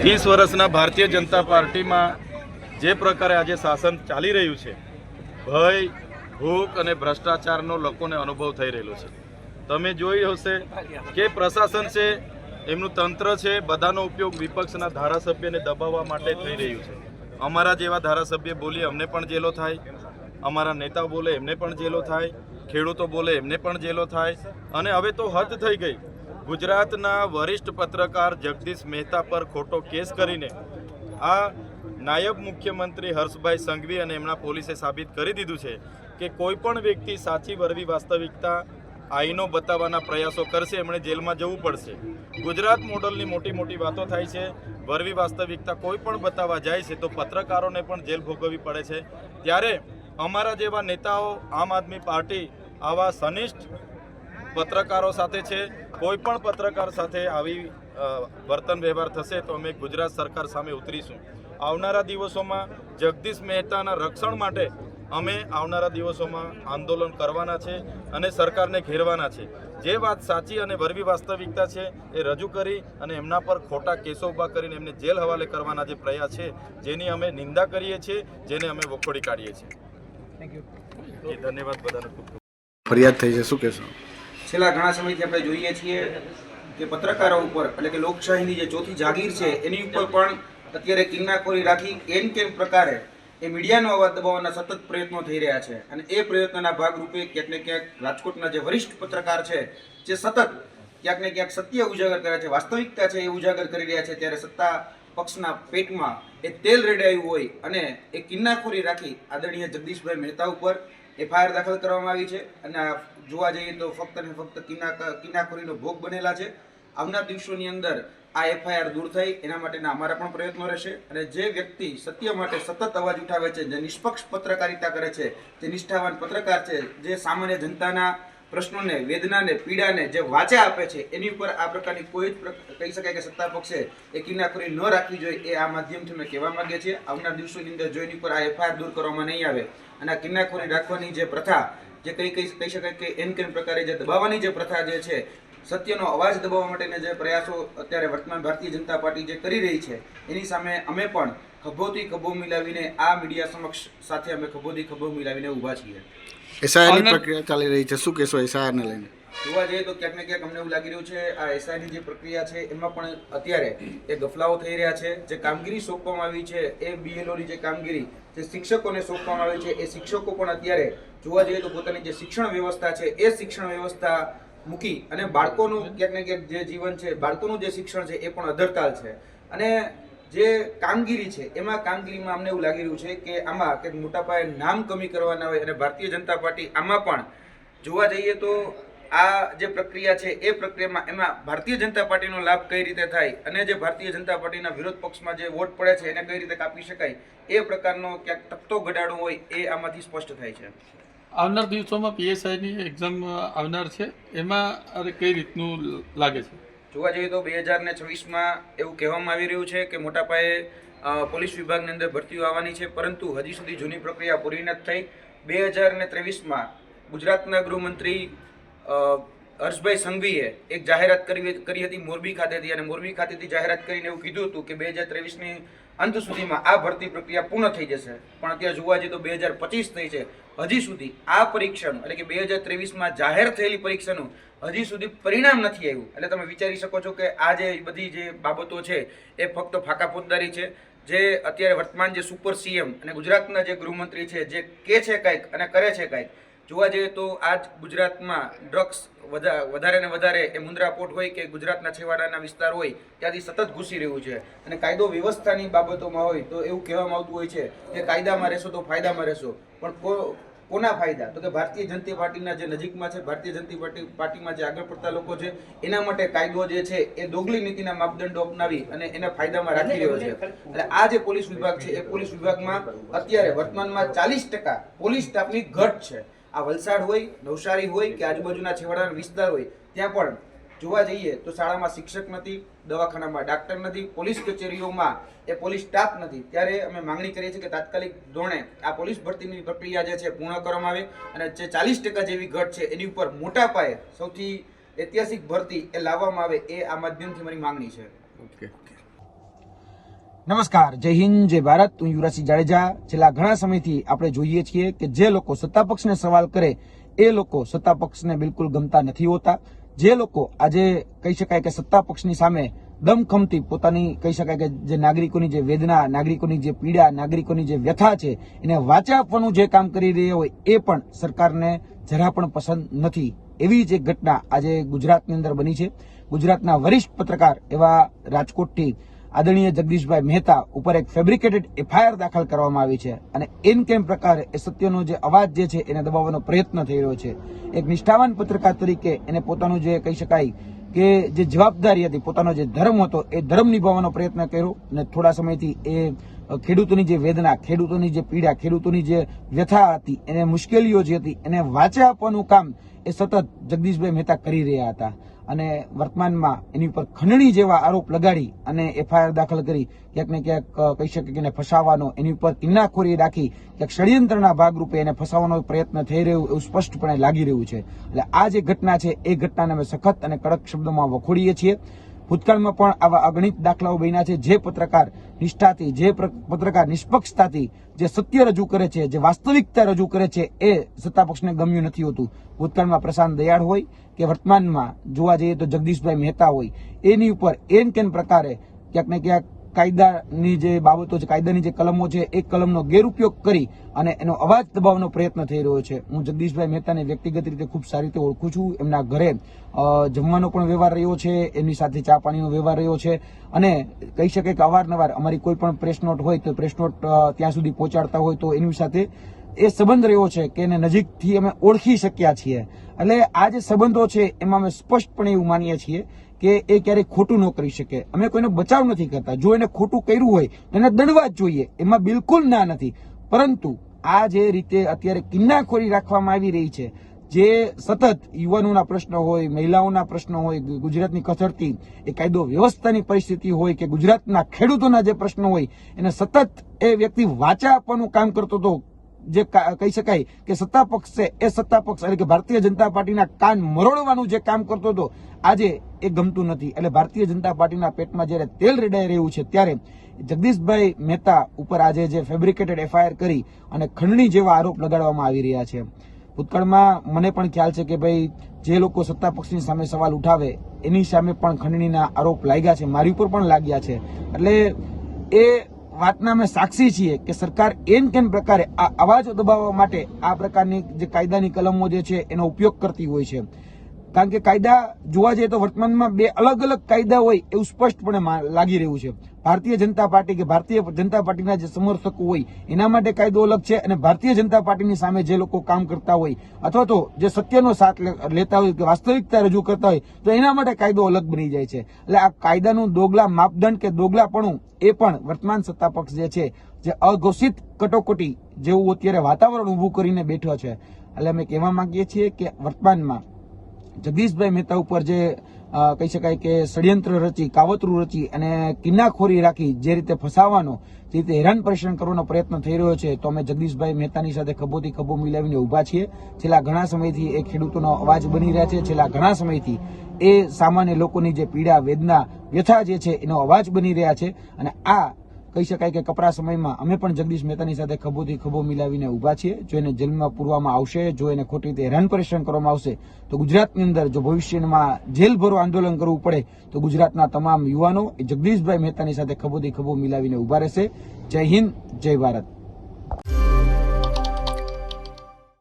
ત્રીસ વર્ષના ભારતીય જનતા પાર્ટીમાં જે પ્રકારે આજે શાસન ચાલી રહ્યું છે, ભય, ભૂખ અને ભ્રષ્ટાચારનો લોકોને અનુભવ થઈ રહેલો છે. તમે જોઈ હશે કે પ્રશાસન છે, એમનું તંત્ર છે, બધાનો ઉપયોગ વિપક્ષના ધારાસભ્યને દબાવવા માટે થઈ રહ્યું છે. અમારા જેવા ધારાસભ્ય બોલીએ, અમને પણ જેલો થાય. અમારા નેતા બોલે, એમને પણ જેલો થાય. ખેડૂતો બોલે, એમને પણ જેલો થાય. અને હવે તો હદ થઈ ગઈ. ગુજરાતના વરિષ્ઠ પત્રકાર જગદીશ મહેતા પર ખોટો કેસ કરીને આ નાયબ મુખ્યમંત્રી હર્ષભાઈ સંઘવી અને એમના પોલીસે સાબિત કરી દીધું છે કે કોઈપણ વ્યક્તિ સાચી વરવી વાસ્તવિકતા આઈનો બતાવવાના પ્રયાસો કરશે, એમણે જેલમાં જવું પડશે. ગુજરાત મોડલની મોટી મોટી વાતો થાય છે, વરવી વાસ્તવિકતા કોઈ પણ બતાવવા જાય છે તો પત્રકારોને પણ જેલ ભોગવવી પડે છે. ત્યારે અમારા જેવા નેતાઓ આમ આદમી પાર્ટી આવા સનિષ્ઠ પત્રકારો સાથે છે કોઈ પણ પત્રકાર સાથે આવી વર્તન વ્યવહાર થશે તો અમે ગુજરાત સરકાર સામે ઉતરીશું. આવનારા દિવસોમાં જગદીશ મહેતાના રક્ષણ માટે અમે આવનારા દિવસોમાં આંદોલન કરવાના છે અને સરકારને ઘેરવાના છે. જે વાત સાચી અને વરવી વાસ્તવિકતા છે એ રજૂ કરી અને એમના પર ખોટા કેસો ઊભા કરીને એમને જેલ હવાલે કરવાના જે પ્રયાસ છે જેની અમે નિંદા કરીએ છીએ જેને અમે વખોડી કાઢીએ છીએ. જી, ધન્યવાદ બધાને ખૂબ ખૂબ. ફરિયાદ થઈ છે શું કહેશો? છેલ્લા ઘણા સમયથી આપણે જોઈએ છીએ કે પત્રકારો ઉપર, એટલે કે લોકશાહીની જે ચોથી જાગીર છે, એની ઉપર પણ અત્યારે કિન્નાખોરી રાખી કેમ કેમ પ્રકારે એ મીડિયાનો અવાજ દબાવવાના સતત પ્રયત્નો થઈ રહ્યા છે. અને એ પ્રયત્નના ભાગરૂપે ક્યાંક ને ક્યાંક રાજકોટના જે વરિષ્ઠ પત્રકાર છે, જે સતત ક્યાંક ને ક્યાંક સત્ય ઉજાગર કરે છે, વાસ્તવિકતા છે એ ઉજાગર કરી રહ્યા છે, ત્યારે સત્તા પક્ષના પેટમાં એ તેલ રેડાયું હોય અને એ કિન્નાખોરી રાખી આદરણીય જગદીશભાઈ મહેતા ઉપર એફઆઈઆર દાખલ કરવામાં આવી છે અને જોવા જઈએ તો ફક્ત ને ફક્ત કિન્ના કિનાખોરીનો ભોગ બનેલા છે. આવનાર દિવસોની અંદર આ એફઆઈઆર દૂર થાય એના માટેના અમારા પણ પ્રયત્નો રહેશે અને જે વ્યક્તિ સત્ય માટે સતત અવાજ ઉઠાવે છે, જે નિષ્પક્ષ પત્રકારિતા કરે છે, જે નિષ્ઠાવાન પત્રકાર છે, જે સામાન્ય જનતાના પ્રશ્નોને, વેદનાને, પીડાને જે વાચા આપે છે, એની ઉપર આ પ્રકારની કોઈ જ કહી શકાય કે સત્તા પક્ષે એ કિન્નાખોરી ન રાખવી જોઈએ એ આ માધ્યમથી અમે કહેવા માંગીએ છીએ. આવનાર દિવસોની અંદર જો એની ઉપર આ એફઆઈઆર દૂર કરવામાં નહીં આવે અને આ કિન્નાખોરી રાખવાની જે પ્રથા, જે કઈ કઈ કહી શકાય કે એન કેમ પ્રકારે જે દબાવવાની જે પ્રથા જે છે, સત્યનો અવાજ દબાવવા માટેના જે પ્રયાસો અત્યારે વર્તમાન ભારતીય જનતા પાર્ટી જે કરી રહી છે, એની સામે અમે પણ ખભોથી ખભો મિલાવીને આ મીડિયા સમક્ષ સાથે અમે ખભોથી ખભો મિલાવીને ઊભા છીએ. એસઆઈની પ્રક્રિયા ચાલી રહી છે. શું કહેશો લઈને? જોવા જઈએ તો ક્યાંક ને ક્યાંક અમને એવું લાગી રહ્યું છે આ એસઆઈની જે પ્રક્રિયા છે એમાં પણ અત્યારે એ ગફલાઓ થઈ રહ્યા છે. જે કામગીરી સોંપવામાં આવી છે એ બીએલઓની જે કામગીરી જે શિક્ષકોને સોંપવામાં આવી છે એ શિક્ષકો પણ અત્યારે જોવા જઈએ તો પોતાની જે શિક્ષણ વ્યવસ્થા છે એ શિક્ષણ વ્યવસ્થા મૂકી અને બાળકોનું ક્યાંક ને ક્યાંક જે જીવન છે બાળકોનું જે શિક્ષણ છે એ પણ અધરતાલ છે. અને જે કામગીરી છે, એમાં કામગીરીમાં અમને એવું લાગી રહ્યું છે કે આમાં કંઈક મોટા પાયે નામ કમી કરવાના હોય અને ભારતીય જનતા પાર્ટી આમાં પણ જોવા જઈએ તો આ જે પ્રક્રિયા છે, એ પ્રક્રિયામાં એમાં ભારતીય જનતા પાર્ટીનો લાભ કઈ રીતે થાય અને જે ભારતીય જનતા પાર્ટીના વિરોધ પક્ષમાં જે વોટ પડે છે, એને કઈ રીતે કાપી શકાય, એ પ્રકારનો ક્યાંક તકતો ઘટાડો હોય એ આમાંથી સ્પષ્ટ થાય છે. આવનાર દિવસોમાં પીએસઆઈની એક્ઝામ આવનાર છે, એમાં કઈ રીતનું લાગે છે? જોવા જઈએ તો બે હજાર ને છવ્વીસમાં એવું કહેવામાં આવી રહ્યું છે કે મોટા પાયે પોલીસ વિભાગની અંદર ભરતીઓ આવવાની છે, પરંતુ હજી સુધી જૂની પ્રક્રિયા પૂરી નથી થઈ. બે હજાર ને ત્રેવીસમાં ગુજરાતના ગૃહમંત્રી હર્ષભાઈ સંઘવીએ એક જાહેરાત કરી કરી હતી મોરબી ખાતેથી અને મોરબી ખાતેથી જાહેરાત કરીને એવું કીધું હતું કે બે હજાર ત્રેવીસની અંત સુધીમાં આ ભરતી પ્રક્રિયા પૂર્ણ થઈ જશે. પણ અત્યારે જોવા જઈએ તો બે હજાર પચીસ થઈ છે. હજી સુધી આ પરીક્ષાનું એટલે કે બે હજાર ત્રેવીસમાં જાહેર થયેલી પરીક્ષાનું હજી સુધી પરિણામ નથી આવ્યું. એટલે તમે વિચારી શકો છો કે આ જે બધી જે બાબતો છે એ ફક્ત ફાકા ફોજદારી છે. જે અત્યારે વર્તમાન જે સુપર સીએમ અને ગુજરાતના જે ગૃહમંત્રી છે, જે કે છે કંઈક અને કરે છે કંઈક જોવા જઈએ તો આજ ગુજરાતમાં ડ્રગ્સ વધારે ને વધારે એ મુન્દ્રા પોર્ટ હોય કે ગુજરાતના છેવાડાના વિસ્તાર હોય, ત્યાંથી સતત ઘૂસી રહ્યું છે. અને કાયદો વ્યવસ્થાની બાબતોમાં હોય તો એવું કહેવામાં આવતું હોય છે કે કાયદામાં રહેશો તો ફાયદામાં રહેશો. પણ કોના ફાયદા? તો કે ભારતીય જનતા પાર્ટીના જે નજીકમાં છે, ભારતીય જનતા પાર્ટી, પાર્ટીમાં જે આગળ પડતા લોકો છે, એના માટે કાયદો જે છે એ દોગલી નીતિના માપદંડો અપનાવી અને એને ફાયદામાં રાખી રહ્યો છે. એટલે આ જે પોલીસ વિભાગ છે, એ પોલીસ વિભાગમાં અત્યારે વર્તમાનમાં ચાલીસ ટકા પોલીસ સ્ટાફની ઘટ છે. આ વલસાડ હોય, નવસારી હોય કે આજુબાજુના છેવાડાના વિસ્તાર હોય, ત્યાં પણ જોવા જઈએ તો શાળામાં શિક્ષક નથી, દવાખાનામાં ડાક્ટર નથી, પોલીસ કચેરીઓમાં એ પોલીસ સ્ટાફ નથી. ત્યારે અમે માંગણી કરીએ છીએ કે તાત્કાલિક ધોરણે આ પોલીસ ભરતીની પ્રક્રિયા જે છે પૂર્ણ કરવામાં આવે અને જે ચાલીસ ટકા જેવી ઘટ છે એની ઉપર મોટા પાયે સૌથી ઐતિહાસિક ભરતી એ લાવવામાં આવે એ આ માધ્યમથી મારી માંગણી છે. ઓકે. નમસ્કાર, જય હિન્દ, જય ભારત. હું યુવરાજસિંહ જાડેજા. છેલ્લા ઘણા સમયથી આપણે જોઈએ છીએ કે જે લોકો સત્તા પક્ષને સવાલ કરે, એ લોકો સત્તા પક્ષને બિલકુલ ગમતા નથી હોતા. જે લોકો આજે કહી શકાય કે સત્તા પક્ષની સામે દમખમથી પોતાની, કહી શકાય કે જે નાગરિકોની જે વેદના, નાગરિકોની જે પીડા, નાગરિકોની જે વ્યથા છે, એને વાચા આપવાનું જે કામ કરી રહ્યા હોય, એ પણ સરકારને જરા પણ પસંદ નથી. એવી જ એક ઘટના આજે ગુજરાતની અંદર બની છે. ગુજરાતના વરિષ્ઠ પત્રકાર એવા રાજકોટથી આદરણીય જગદીશભાઈ મહેતા ઉપર એક ફેબ્રિકેટેડ એફઆઈઆર દાખલ કરવામાં આવી છે અને એન કેમ પ્રકારે એ સત્યનો જે અવાજ જે છે એને દબાવવાનો પ્રયત્ન થઈ રહ્યો છે. એક નિષ્ઠાવાન પત્રકાર તરીકે એને પોતાનું જે કહી શકાય કે જે જવાબદારી હતી, પોતાનો જે ધર્મ હતો, એ ધર્મ નિભાવવાનો પ્રયત્ન કર્યો અને થોડા સમયથી એ ખેડૂતોની જે વેદના, ખેડૂતોની જે પીડા, ખેડૂતોની જે વ્યથા હતી, એને મુશ્કેલીઓ જે હતી, એને વાચા આપવાનું કામ એ સતત જગદીશભાઈ મહેતા કરી રહ્યા હતા. અને વર્તમાનમાં એની ઉપર ખંડણી જેવા આરોપ લગાડી અને એફઆઈઆર દાખલ કરી. ક્યાંક ને ક્યાંક કહી શકે કે એને ફસાવવાનો એની ઉપર કિન્નાખોરી રાખી ક્યાંક ષડયંત્રના ભાગરૂપે એને ફસાવવાનો પ્રયત્ન થઈ રહ્યો એવું સ્પષ્ટપણે લાગી રહ્યું છે. એટલે આ જે ઘટના છે, એ ઘટનાને અમે સખત અને કડક શબ્દોમાં વખોડીએ છીએ. ભૂતકાળમાં પણ આવા અગણિત દાખલાઓ બન્યા છે. જે પત્રકાર નિષ્ઠાથી, જે પત્રકાર નિષ્પક્ષતાથી જે સત્ય રજૂ કરે છે, જે વાસ્તવિકતા રજૂ કરે છે, એ સત્તા પક્ષને ગમ્યું નથી હોતું. ભૂતકાળમાં પ્રશાંત દયાળ હોય કે વર્તમાનમાં જોવા જઈએ તો જગદીશભાઈ મહેતા હોય, એની ઉપર એન કેન પ્રકારે ક્યાંક ને ક્યાંક કાયદાની જે બાબતો છે, કાયદાની જે કલમો છે, એ કલમનો ગેરઉપયોગ કરી અને એનો અવાજ દબાવવાનો પ્રયત્ન થઈ રહ્યો છે. હું જગદીશભાઈ મહેતાને વ્યક્તિગત રીતે ખૂબ સારી રીતે ઓળખું છું. એમના ઘરે જમવાનો પણ વ્યવહાર રહ્યો છે. એમની સાથે ચા પાણીનો વ્યવહાર રહ્યો છે. અને કહી શકે કે અવારનવાર અમારી કોઈ પણ પ્રેસ નોટ હોય તો પ્રેસ નોટ ત્યાં સુધી પહોંચાડતા હોય તો એની સાથે એ સંબંધ રહ્યો છે કે એને નજીકથી અમે ઓળખી શક્યા છીએ. એટલે આ જે સંબંધો છે, એમાં અમે સ્પષ્ટપણે એવું માનીએ છીએ કે એ ક્યારેય ખોટું ન કરી શકે. અમે કોઈનો બચાવ નથી કરતા. જો એને ખોટું કર્યું હોય, તો એને દંડવા જ જોઈએ. એમાં બિલકુલ ના નથી. પરંતુ આ જે રીતે અત્યારે કિન્નાખોરી રાખવામાં આવી રહી છે, જે સતત યુવાનોના પ્રશ્ન હોય, મહિલાઓના પ્રશ્નો હોય ગુજરાતની કથળતી એ કાયદો વ્યવસ્થાની પરિસ્થિતિ હોય કે ગુજરાતના ખેડૂતોના જે પ્રશ્નો હોય, એને સતત એ વ્યક્તિ વાચા આપવાનું કામ કરતો હતો જે કહી શકાય કે સત્તા પક્ષ છે, એ સત્તા પક્ષ એટલે કે ભારતીય જનતા પાર્ટીના કાન મરોડવાનું જે કામ કરતો હતો, આજે એ ગમતું નથી. એટલે ભારતીય જનતા પાર્ટીના પેટમાં જ્યારે તેલ રેડાઈ રહ્યું છે, ત્યારે જગદીશભાઈ મહેતા ઉપર આજે જે ફેબ્રિકેટેડ એફઆઈઆર કરી અને ખંડણી જેવા આરોપ લગાડવામાં આવી રહ્યા છે. ભૂતકાળમાં મને પણ ખ્યાલ છે કે ભાઈ, જે લોકો સત્તા પક્ષની સામે સવાલ ઉઠાવે, એની સામે પણ ખંડણીના આરોપ લાગ્યા છે, મારી ઉપર પણ લાગ્યા છે. એટલે એ વાતના અમે સાક્ષી છીએ કે સરકાર એન કેન પ્રકારે આ અવાજો દબાવવા માટે આ પ્રકારની જે કાયદાની કલમો જે છે એનો ઉપયોગ કરતી હોય છે. કારણ કે કાયદા જોવા જઈએ તો વર્તમાનમાં બે અલગ અલગ કાયદા હોય એવું સ્પષ્ટપણે લાગી રહ્યું છે. ભારતીય જનતા પાર્ટી કે ભારતીય જનતા પાર્ટીના જે સમર્થકો હોય, એના માટે કાયદો અલગ છે અને ભારતીય જનતા પાર્ટીની સામે જે લોકો કામ કરતા હોય, અથવા તો જે સત્યનો સાથ લેતા હોય કે વાસ્તવિકતા રજૂ કરતા હોય, તો એના માટે કાયદો અલગ બની જાય છે. એટલે આ કાયદાનું દોગલા માપદંડ કે દોગલાપણું એ પણ વર્તમાન સત્તા પક્ષ જે છે, જે અઘોષિત કટોકટી જેવું અત્યારે વાતાવરણ ઊભું કરીને બેઠો છે. એટલે અમે કહેવા માંગીએ છીએ કે વર્તમાનમાં જગદીશભાઈ મહેતા ઉપર જે કહી શકાય કે ષડયંત્ર રચી, કાવતરું રચી અને કિન્નાખોરી રાખી જે રીતે ફસાવાનો જે રીતે હેરાન પરેશાન કરવાનો પ્રયત્ન થઈ રહ્યો છે, તો અમે જગદીશભાઈ મહેતાની સાથે ખભોથી ખભો મિલાવીને ઊભા છીએ. છેલ્લા ઘણા સમયથી એ ખેડૂતોનો અવાજ બની રહ્યા છે. છેલ્લા ઘણા સમયથી એ સામાન્ય લોકોની જે પીડા, વેદના, વ્યથા જે છે, એનો અવાજ બની રહ્યા છે. અને આ કહી શકાય કે કપરા સમયમાં અમે પણ જગદીશ મહેતાની સાથે ખભોથી ખભો મિલાવીને ઊભા છીએ. જો એને જેલમાં પૂરવામાં આવશે, જો એને ખોટી રીતે હેરાન પરેશાન કરવામાં આવશે, તો ગુજરાતની અંદર જો ભવિષ્યમાં જેલ ભરો આંદોલન કરવું પડે, તો ગુજરાતના તમામ યુવાનો એ જગદીશભાઈ મહેતાની સાથે ખભોથી ખભો મિલાવીને ઊભા રહેશે. જય હિન્દ, જય ભારત.